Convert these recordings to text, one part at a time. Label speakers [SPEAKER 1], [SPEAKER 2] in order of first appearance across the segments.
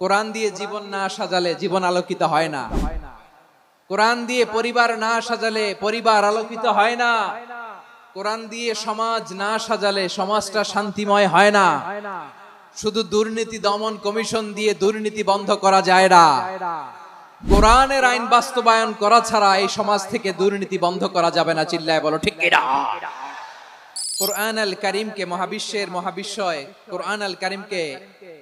[SPEAKER 1] কোরআন দিয়ে জীবন না সাজালে জীবন আলোকিত হয় না। কোরআন দিয়ে পরিবার না সাজালে পরিবার আলোকিত হয় না। কোরআন দিয়ে সমাজ না সাজালে সমাজটা শান্তিময় হয় না। শুধু দুর্নীতি দমন কমিশন দিয়ে দুর্নীতি বন্ধ করা যায় না। কোরআনের আইন বাস্তবায়ন করা ছাড়া এই সমাজ থেকে দুর্নীতি বন্ধ করা যাবে না, চিল্লায় বলো, ঠিক কোরআন আল করিমকে মহাবিশ্বের মহাবিশ্বয়, কোরআন আল করিমকে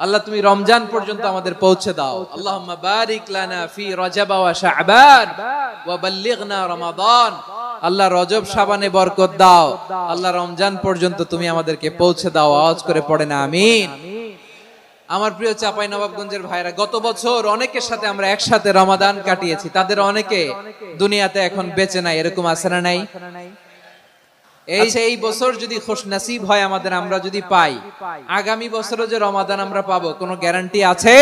[SPEAKER 1] আল্লাহ তুমি রমজান পর্যন্ত আমাদের পৌঁছে দাও। আল্লাহুম্মা বারিক লানা ফি রজব ওয়া শাবান ওয়া বাল্লিগনা রমাদান। আল্লাহ রজব শাবানে বরকত দাও। আল্লাহ রমজান পর্যন্ত তুমি আমাদেরকে পৌঁছে দাও। আওয়াজ করে পড়ে না আমিন। আমার প্রিয় চাপাই নবাবগঞ্জের ভাইরা গত বছর অনেকের সাথে আমরা একসাথে রমাদান কাটিয়েছি। তাদের অনেকে দুনিয়াতে এখন বেঁচে নাই এরকম আছে না নাই? এই যে এই বছর যদি খোশ নসিব হয় আমাদের, আমরা যদি পাই, আগামী বছরও যে রমাদান আমরা পাবো, কোনো গ্যারান্টি আছে?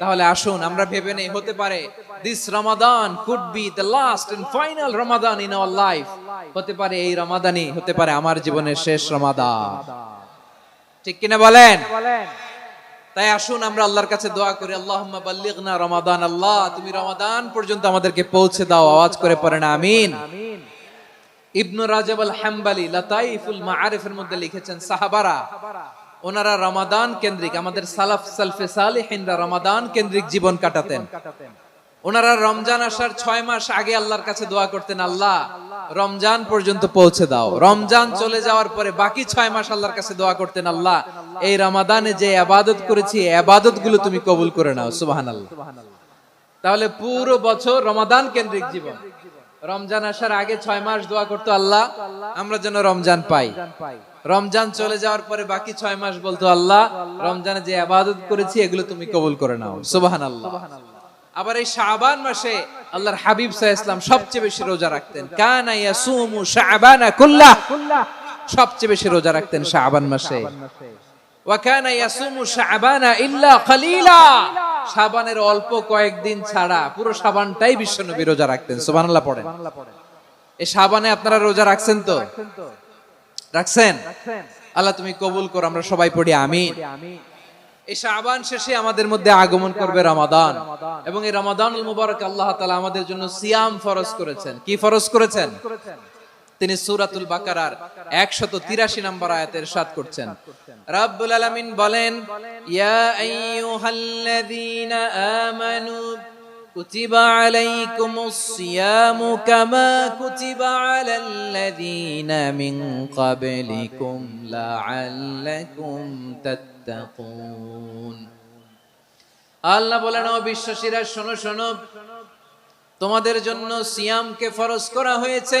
[SPEAKER 1] তাহলে আসুন, আমরা ভেবে নেই, হতে পারে this Ramadan could be the last and final Ramadan in our life হতে পারে এই রমাদানই, হতে পারে আমার জীবনের শেষ রমাদান। ঠিক কিনা বলেন? তাই আসুন, আমরা আল্লাহর কাছে দোয়া করি, আল্লাহুম্মা বাল্লিগনা রমাদান আল্লাহ। তুমি রমাদান পর্যন্ত আমাদেরকে পৌঁছে দাও, আওয়াজ করে পড়েন, আমিন। ইবনু লাতাইফুল মাআরিফের মধ্যে লিখেছেন, সাহাবারা, ওনারা রমাদান কেন্দ্রিক, আমাদের সালাফ সালফে রমাদান কেন্দ্রিক জীবন কাটাতেন। ওনারা রমজান আসার ছয় মাস আগে আল্লাহর কাছে দোয়া করতেন, আল্লাহ, রমজান পর্যন্ত পৌঁছে দাও। রমজান চলে যাওয়ার পরে বাকি ছয় মাস আল্লাহর কাছে দোয়া করতেন, আল্লাহ, এই রমাদানে যে আবাদত করেছি আবাদতগুলো তুমি কবুল করে নাও। তাহলে পুরো বছর রমাদান কেন্দ্রিক জীবন। রমজান আসার আগে ছয় মাস দোয়া করতো আল্লাহ, আমরা যেন রমজান পাই। রমজান চলে যাওয়ার পরে বাকি ছয় মাস বলতো আল্লাহ, রমজানে যে আবাদত করেছি, এগুলো তুমি কবুল করে নাও। সুবাহান আল্লাহ আবার এই শাবান মাসে আল্লাহর হাবিব সাহ ইসলাম সবচেয়ে বেশি রোজা রাখতেন। কানা ইয়াসুমু শাবানা কুল্লাহ। সবচেয়ে বেশি রোজা রাখতেন শাবান মাসে। ওয়াকানা ইয়াসুমু শাবানা ইল্লা কালিলা। শাবানের অল্প কয়েকদিন ছাড়া পুরো শাবানটাই বিশ্বনবী রোজা রাখতেন, সুবহানাল্লাহ পড়েন। এই শাবানে আপনারা রোজা রাখছেন তো? রাখছেন? আল্লাহ তুমি কবুল করো, আমরা সবাই পড়ি, আমিন। এই শাবান শেষে আমাদের মধ্যে আগমন করবে রমাদান। এবং এই রমাদানুল মুবারক আল্লাহ তাআলা আমাদের জন্য সিয়াম ফরজ করেছেন। কি ফরজ করেছেন? তিনি সূরাতুল বাকারার 183 নম্বর আয়াতের সাত করছেন। রাব্বুল আলামিন বলেন, ইয়া আইয়ুহাল্লাযীনা আমানু, কুতিবা আলাইকুমুস সিয়ামু কামা কুতিবা আলাল্লাযীনা মিন ক্বাবলিকুম লাআল্লাকুম তাত্তাকুন। আল্লাহ বলেন, ও বিশ্বাসীরা, শোনো শোনো, তোমাদের জন্য সিয়ামকে ফরজ করা হয়েছে।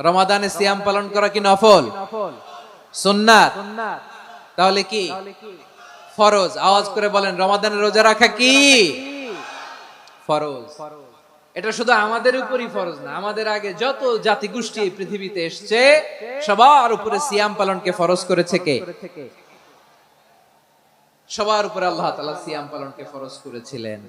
[SPEAKER 1] রমাদানে সিয়াম পালন করা কি নফল? সুন্নাত। তাহলে কি? ফরজ। আওয়াজ করে বলেন রমাদানের রোজা রাখা কি? ফরজ। এটা শুধু আমাদের উপরই ফরজ না আমাদের আগে যত জাতি গোষ্ঠী এই পৃথিবীতে এসছে সবার উপরে সিয়াম পালনকে ফরজ করেছে কে? সবার উপরে আল্লাহ তাআলা সিয়াম পালনকে ফরজ করেছিলেন।